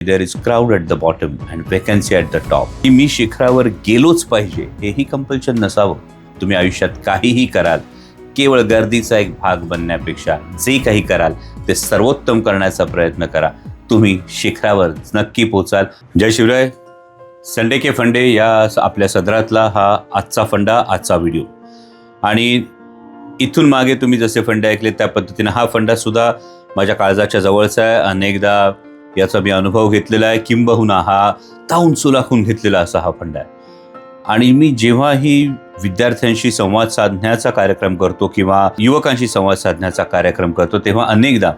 There is crowd at the bottom and vacancy at the top की मी शिखरावर गेलोच पाहिजे हेही कंपल्शन नसावं. तुम्ही आयुष्यात काहीही कराल केवळ गर्दीचा एक भाग बनण्यापेक्षा जे काही कराल ते सर्वोत्तम करण्याचा प्रयत्न करा. तुम्ही शिखरावर नक्की पोचाल. जय शिवराय. संडे के फंडे या आपल्या सदरातला हा आजचा फंडा आजचा व्हिडिओ आणि इथून मागे तुम्ही जसे फंडे ऐकले त्या पद्धतीने हा फंडा सुद्धा माझ्या काळजाच्या जवळचा आहे. अनेकदा याचा मी अनुभव घेतलेला आहे. किंबहुना हा ताऊन सुलाखून घेतलेला असा हा फंड आहे. आणि मी जेव्हाही विद्यार्थ्यांशी संवाद साधण्याचा कार्यक्रम करतो किंवा युवकांशी संवाद साधण्याचा कार्यक्रम करतो तेव्हा अनेकदा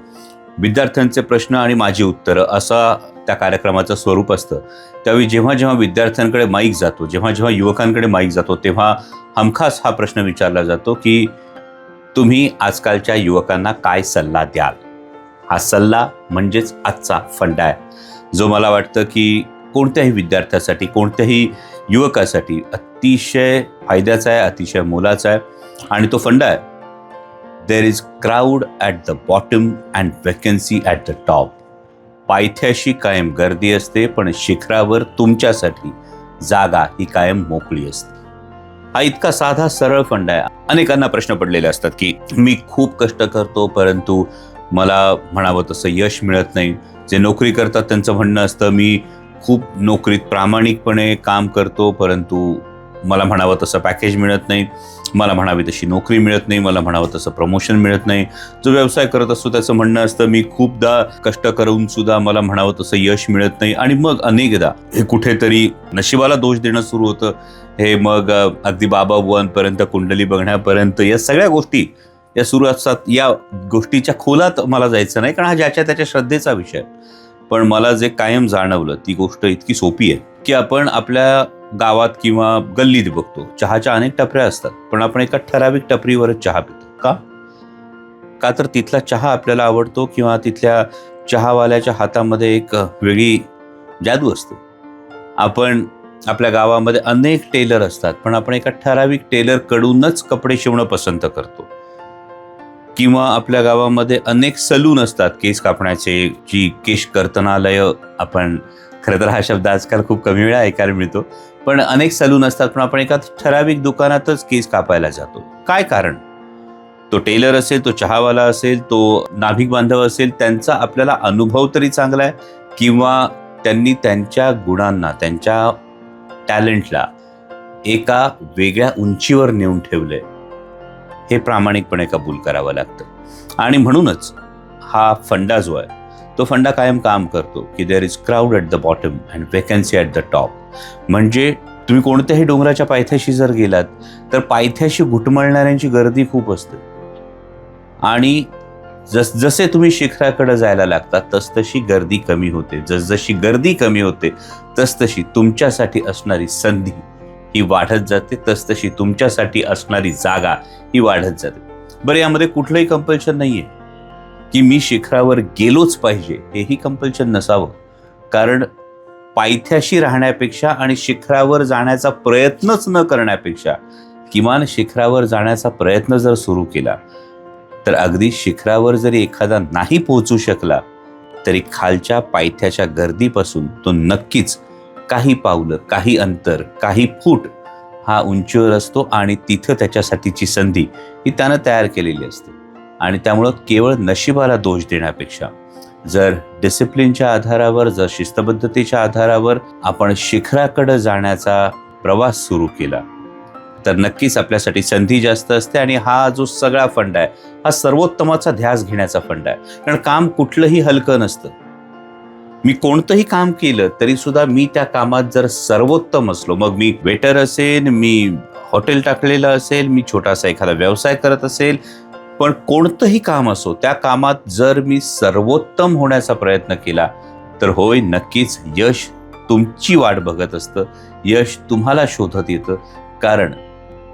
विद्यार्थ्यांचे प्रश्न आणि माझी उत्तरं असा त्या कार्यक्रमाचं स्वरूप असतं. त्यावेळी जेव्हा जेव्हा विद्यार्थ्यांकडे माईक जातो जेव्हा जेव्हा युवकांकडे माईक जातो तेव्हा हमखास हा प्रश्न विचारला जातो की तुम्ही आजकालच्या युवकांना काय सल्ला द्याल? हा सल्ला म्हणजेच आजचा फंडा आहे. जो मला वाटतं की कोणत्याही विद्यार्थ्यासाठी कोणत्याही युवकासाठी अतिशय फायद्याचा आहे अतिशय मोलाचा आहे आणि तो फंड आहे. There is crowd at the bottom and vacancy at the top पायथ्याशी कायम गर्दी असते पण शिखरावर तुमच्यासाठी जागा ही कायम मोकळी असते. हा इतका साधा सरळ फंड आहे. अनेकांना प्रश्न पडलेले असतात की मी खूप कष्ट करतो परंतु मला म्हणावं तसं यश मिळत नाही. जे नोकरी करतात त्यांचं म्हणणं असतं मी खूप नोकरीत प्रामाणिकपणे काम करतो परंतु मला म्हणावं तसं पॅकेज मिळत नाही. मला म्हणावी तशी नोकरी मिळत नाही. मला म्हणावं तसं प्रमोशन मिळत नाही. जो व्यवसाय करत असतो त्याचं म्हणणं असतं मी खूपदा कष्ट करून सुद्धा मला म्हणावं तसं यश मिळत नाही. आणि मग अनेकदा हे कुठेतरी नशिबाला दोष देणं सुरू होतं. हे मग अगदी बाबा बुवांपर्यंत कुंडली बघण्यापर्यंत या सगळ्या गोष्टी या सुरू असतात या गोष्टीच्या खोलात मला जायचं नाही कारण हा ज्याच्या त्याच्या श्रद्धेचा विषय. पण मला जे कायम जाणवलं ती गोष्ट इतकी सोपी आहे की आपण आपल्या गावात किंवा गल्लीत बघतो चहाच्या अनेक टपऱ्या असतात पण आपण एका ठराविक टपरीवरच चहा पितो. का? का तर तिथला चहा आपल्याला आवडतो किंवा तिथल्या चहावाल्याच्या हातामध्ये एक वेगळी जादू असते. आपण आपल्या गावामध्ये अनेक टेलर असतात पण आपण एका ठराविक टेलरकडूनच कपडे शिवणं पसंत करतो. किंवा आपल्या गावामध्ये अनेक सलून असतात केस कापण्याचे जी केश कर्तनालय आपण खरं तर हा शब्द आजकाल खूप कमी वेळा ऐकायला मिळतो पण अनेक सलून असतात पण आपण एका ठराविक दुकानातच केस कापायला जातो. काय कारण? तो टेलर असेल तो चहावाला असेल तो नाभिक बांधव असेल त्यांचा आपल्याला अनुभव तरी चांगला आहे किंवा त्यांनी त्यांच्या गुणांना त्यांच्या टॅलेंटला एका वेगळ्या उंचीवर नेऊन ठेवलं आहे हे प्रामाणिकपणे कबूल करावं लागतं. आणि म्हणूनच हा फंडा जो आहे तो फंडा कायम काम करतो की there is crowd at the bottom and vacancy at the top म्हणजे तुम्ही कोणत्याही डोंगराच्या पायथ्याशी जर गेलात तर पायथ्याशी घुटमळणाऱ्यांची गर्दी खूप असते. आणि जस जसे तुम्ही शिखराकडे जायला लागता तसतशी गर्दी कमी होते. जसजशी गर्दी कमी होते तसतशी तुमच्यासाठी असणारी संधी ही वाढत जाते. तसतशी तुमच्यासाठी असणारी जागा ही वाढत जाते. बरं यामध्ये कुठलंही कंपल्शन नाही आहे की मी शिखरावर गेलोच पाहिजे हेही कंपल्शन नसावं. कारण पायथ्याशी राहण्यापेक्षा आणि शिखरावर जाण्याचा प्रयत्नच न करण्यापेक्षा किमान शिखरावर जाण्याचा प्रयत्न जर सुरू केला तर अगदी शिखरावर जरी एखादा नाही पोहोचू शकला तरी खालच्या पायथ्याच्या गर्दीपासून तो नक्कीच काही पावलं काही अंतर काही फूट हा उंचीवर असतो आणि तिथं त्याच्यासाठीची संधी ही त्यानं तयार केलेली असते. आणि त्यामुळं केवळ नशिबाला दोष देण्यापेक्षा जर डिसिप्लिनच्या आधारावर जर शिस्तबद्धतेच्या आधारावर आपण शिखराकडे जाण्याचा प्रवास सुरू केला तर नक्कीच आपल्यासाठी संधी जास्त असते आणि हा जो सगळा फंड आहे हा सर्वोत्तमाचा ध्यास घेण्याचा फंड आहे. कारण काम कुठलंही हलकं नसतं. मी कोणतंही काम केलं तरी सुद्धा मी त्या कामात जर सर्वोत्तम असलो मग मी वेटर असेल मी हॉटेल टाकलेलं असेल मी छोटासा एखादा व्यवसाय करत असेल पण कोणतंही काम असो त्या कामात जर मी सर्वोत्तम होण्याचा प्रयत्न केला तर होय नक्कीच यश तुमची वाट बघत असतं. यश तुम्हाला शोधत येतं कारण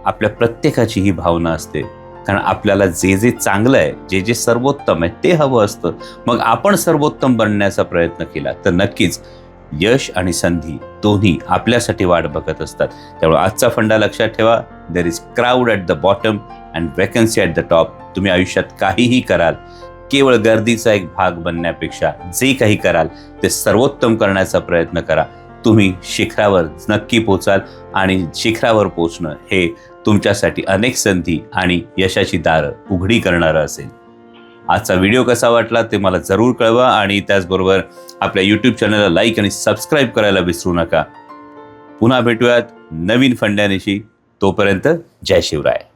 आपल्या प्रत्येकाची ही भावना असते. कारण आपल्याला जे जे चांगलं आहे जे जे सर्वोत्तम आहे ते हवं असतं. मग आपण सर्वोत्तम बनण्याचा प्रयत्न केला तर नक्कीच यश आणि संधी दोन्ही आपल्यासाठी वाट बघत असतात. त्यामुळे आजचा फंडा लक्षात ठेवा. There is crowd at the bottom and vacancy at the top तुम्ही आयुष्यात काहीही कराल केवळ गर्दीचा एक भाग बनण्यापेक्षा जे काही कराल ते सर्वोत्तम करण्याचा प्रयत्न करा. तुम्ही शिखरावर नक्की पोचाल आणि शिखरावर पोचणं हे तुमच्यासाठी अनेक संधी आणि यशाची दारं उघडी करणारं असेल. आजचा व्हिडिओ कसा वाटला ते मला जरूर कळवा आणि त्याचबरोबर आपल्या यूट्यूब चॅनलला लाईक आणि सबस्क्राईब करायला विसरू नका. पुन्हा भेटूयात नवीन फंड्यानिशी तोपर्यंत जय शिवराय.